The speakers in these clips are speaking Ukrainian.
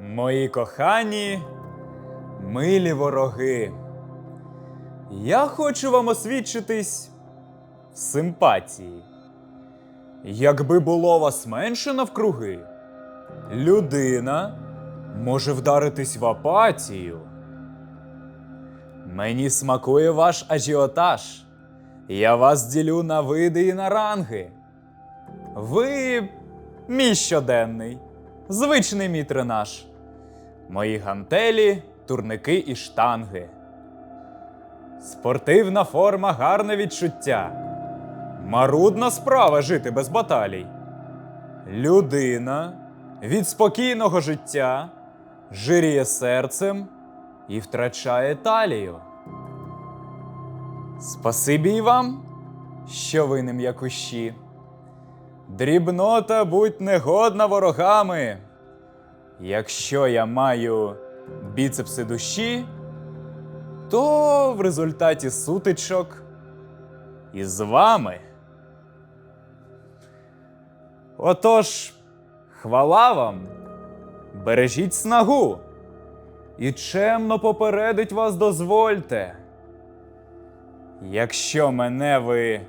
Мої кохані, милі вороги. Я хочу вам освідчитись в симпатії. Якби було вас менше навкруги, людина може вдаритись в апатію. Мені смакує ваш ажіотаж. Я вас ділю на види і на ранги. Ви мій щоденний, звичний мій тренаж. Мої гантелі, турники і штанги. Спортивна форма гарне відчуття. Марудна справа жити без баталій. Людина від спокійного життя жиріє серцем і втрачає талію. Спасибі й вам, що ви не м'якущі. Дрібнота будь негодна ворогами. Якщо я маю біцепси душі, то в результаті сутичок із вами. Отож, хвала вам, бережіть снагу і чемно попередить вас дозвольте. Якщо мене ви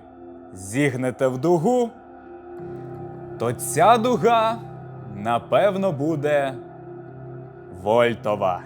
зігнете в дугу, то ця дуга напевно буде вольтова.